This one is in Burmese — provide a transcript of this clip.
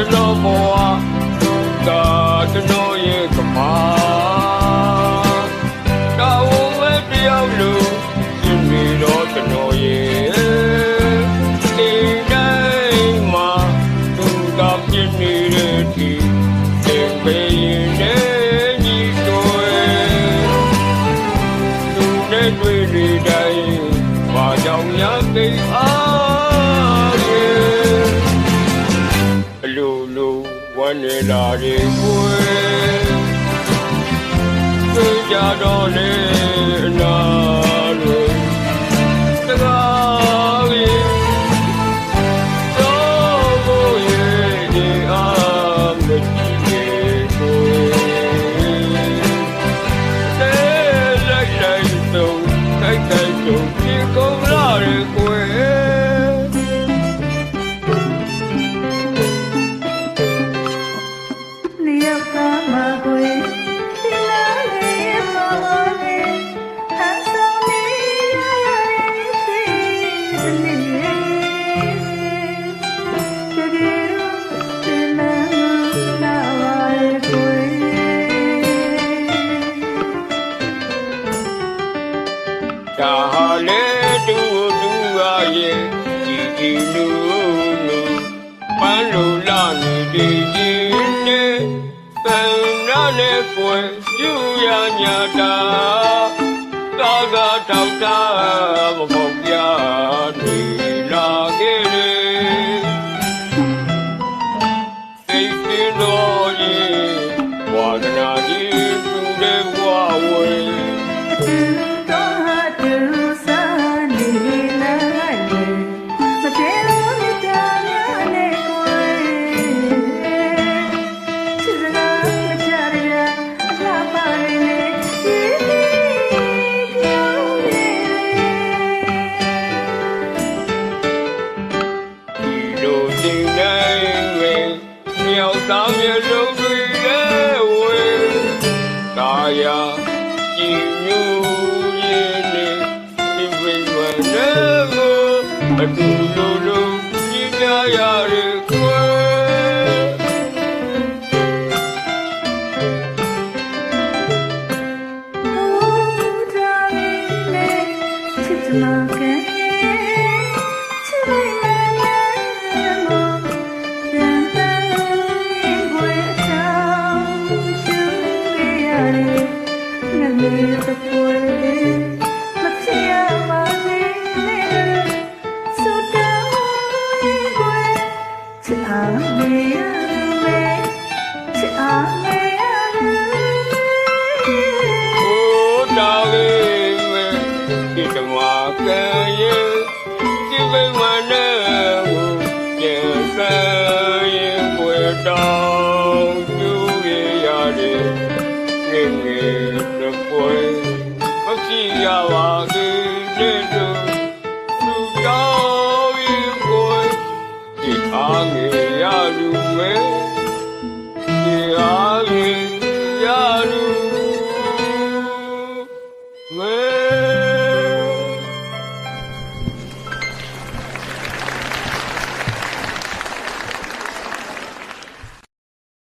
ကျွန်တော်ဘဝသူသာကျွန်တော်ရဲ့ကမာတောင်းဝဲတယောက်လူရှင်နေတော့ကျွန်တော်ရဲ့ဒီတိုင်းမှာသူသာပြင်းနေတဲ့ဒီသင်ပေးရင်ညီတွေသူနဲ့တွေ့နေတိုင်းဘာကြောင့်များသိအား နေလာတဲ့ကိုယ်တွေ့ကြတော့လေအနာတွေတကားရဲ့တော့ဘိုးရဲ့ဒီအားမကြည့်ရဲ့ကိုယ်တဲလိုက်လိုက်ဆုံးခိုက်ခိုက်ဆုံး ဒီလာလေးပေါ်လေးအဆောင်လေးရရစီစနေတကယ်တော့ဒီလမ်းလာပါရဲ့ကိုယ်ဒါဟာလေတူတူရာရဲ့ဒီဒီနူနူပန်းလိုလာနေဒီချင်းနဲ့ပ န်းရနဲ့ကွယ်ကျူရညာတာသာသာတောက်တာမဖို့ပြ မြောက်သားမျက်လုံးတွေလည်းဝေကာယာကြည်ညိုရင်နဲ့ဒီဝိဝနဲ့ကိုအတူလိုလိုကြည်ကြရရဲ့ ရာလေးမဲဒီတမကံရဲ့ဒီဘဝနဲ့ကိုကျေဆန်းရင်ပွဲတော်ကျူရရတယ်ငယ်ငယ်တစ်ပွဲမရှိရပါသေးတဲ့တို့သူတော်ရင်ပွဲဒီအားငယ်ရလူမဲ Whoa.